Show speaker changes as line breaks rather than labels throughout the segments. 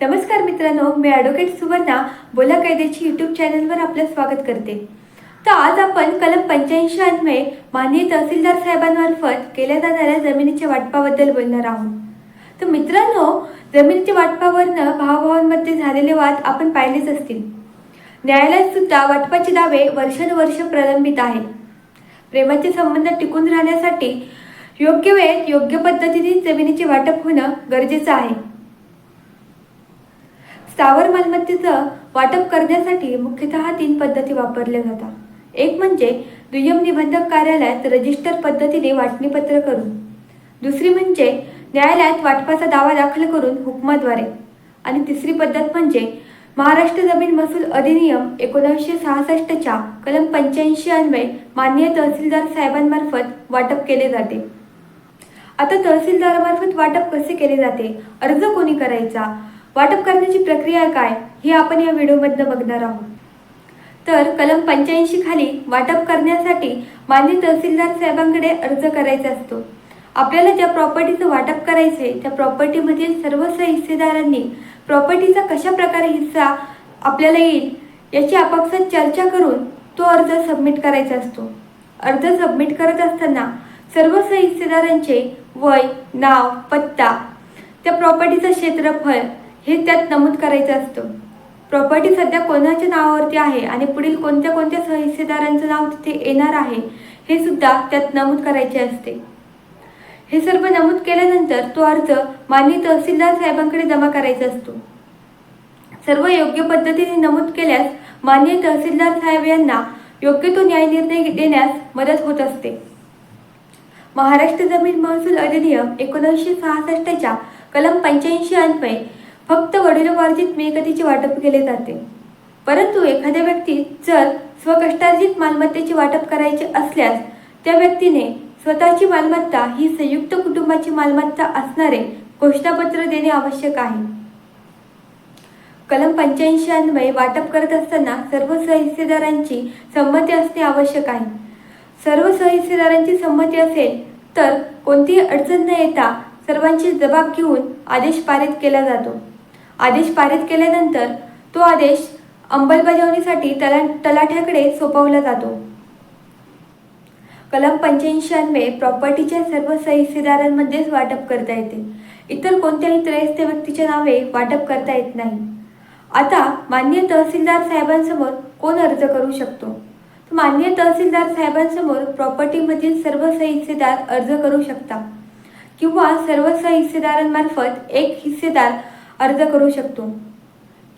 नमस्कार मित्रांनो मी ॲडव्होकेट सुवर्णा बोला कायद्याची यूट्यूब चॅनलवर आपलं स्वागत करते. तर आज आपण कलम पंच्याऐंशी अन्वये माननीय तहसीलदार साहेबांमार्फत केल्या जाणाऱ्या जमिनीच्या वाटपाबद्दल बोलणार आहोत. तर मित्रांनो जमिनीच्या वाटपावरनं भावभावांमध्ये झालेले वाद आपण पाहिलेच असतील. न्यायालयात सुद्धा वाटपाचे दावे वर्षानुवर्ष प्रलंबित आहेत प्रेमाचे संबंध टिकून राहण्यासाठी योग्य वेळेत योग्य पद्धतीने जमिनीचे वाटप होणं गरजेचं आहे. स्थावर मालमत्तेचं वाटप करण्यासाठी मुख्यतः तीन पद्धती वापरल्या जातात. एक म्हणजे दुय्यम निबंधक कार्यालयात रजिस्टर पद्धतीने वाटणीपत्र करून. दुसरी म्हणजे न्यायालयात वाटपाचा दावा दाखल करून हुकमाद्वारे. आणि तिसरी पद्धत म्हणजे महाराष्ट्र जमीन महसूल अधिनियम एकोणीसशे सहासष्टच्या कलम पंच्याऐंशी अन्वये माननीय तहसीलदार साहेबांमार्फत वाटप केले जाते. आता तहसीलदारामार्फत वाटप कसे केले जाते? अर्ज कोणी करायचा? वाटप करण्याची प्रक्रिया काय हे आपण या व्हिडिओमधनं बघणार आहोत. तर कलम पंच्याऐंशी खाली वाटप करण्यासाठी मान्य तहसीलदार साहेबांकडे अर्ज करायचा असतो. आपल्याला ज्या प्रॉपर्टीचं वाटप करायचे त्या प्रॉपर्टीमधील सर्व हिस्सेदारांनी प्रॉपर्टीचा कशा प्रकारे हिस्सा आपल्याला येईल याची आपापसात चर्चा करून तो अर्ज सबमिट करायचा असतो. अर्ज सबमिट करत असताना सर्व हिस्सेदारांचे वय नाव पत्ता त्या प्रॉपर्टीचं क्षेत्रफळ हे त्यात नमूद करायचं असतं. प्रॉपर्टी सध्या कोणाच्या नावावरती आहे आणि पुढील कोणत्या कोणत्या सहहिस्सेदारांचं नाव तिथे येणार आहे हे सुद्धा त्यात नमूद करायचे असते. हे सर्व नमूद केल्यानंतर तो अर्ज मान्य तहसीलदार साहेबांकडे जमा करायचा असतो. सर्व योग्य पद्धतीने नमूद केल्यास मान्य तहसीलदार साहेब यांना योग्य तो न्याय निर्णय देण्यास मदत होत असते. महाराष्ट्र जमीन महसूल अधिनियम एकोणीसशे सहासष्टच्या कलम पंच्याऐंशी अन्वये फक्त वडिलोपार्जित मिळकतीचे वाटप केले जाते. परंतु एखाद्या व्यक्ती जर स्वकष्टार्जित मालमत्तेचे वाटप करायचे असल्यास त्या व्यक्तीने स्वतःची मालमत्ता ही संयुक्त कुटुंबाची मालमत्ता असणारे घोषणापत्र देणे आवश्यक आहे. कलम पंच्याऐंशी अन्वये वाटप करत असताना सर्व सहिस्सेदारांची संमती असणे आवश्यक आहे. सर्व सहिस्सेदारांची संमती असेल तर कोणतीही अडचण न येता सर्वांची जबाब घेऊन आदेश पारित केला जातो. आदेश पारित केल्यानंतर तो आदेश अंमलबजावणीसाठी तला तलाठ्याकडे सोपवला जातो. कलम पंच्याऐंशी प्रॉपर्टीच्या सर्व सहिस्सेदारांमध्येच वाटप करता येते. इतर कोणत्याही त्रयस्थ व्यक्तीच्या नावे वाटप करता येत नाही. आता माननीय तहसीलदार साहेबांसमोर कोण अर्ज करू शकतो? तर माननीय तहसीलदार साहेबांसमोर प्रॉपर्टीमधील सर्व सहिस्सेदार अर्ज करू शकता. किंवा सर्व सहिस्सेदारांमार्फत एक हिस्सेदार अर्ज करू शकतो.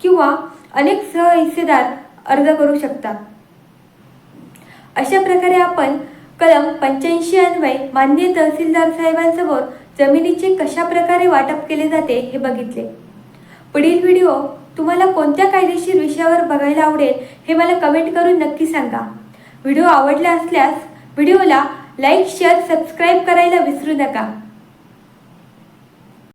किंवा अनेक सहहिस्सेदार अर्ज करू शकतात. अशा प्रकारे आपण कलम पंच्याऐंशी अन्वय माननीय तहसीलदार साहेबांसमोर जमिनीचे कशा प्रकारे वाटप केले जाते हे बघितले. पुढील व्हिडिओ तुम्हाला कोणत्या कायदेशीर विषयावर बघायला आवडेल हे मला कमेंट करून नक्की सांगा. व्हिडिओ आवडला असल्यास व्हिडिओला लाईक शेअर सबस्क्राईब करायला विसरू नका.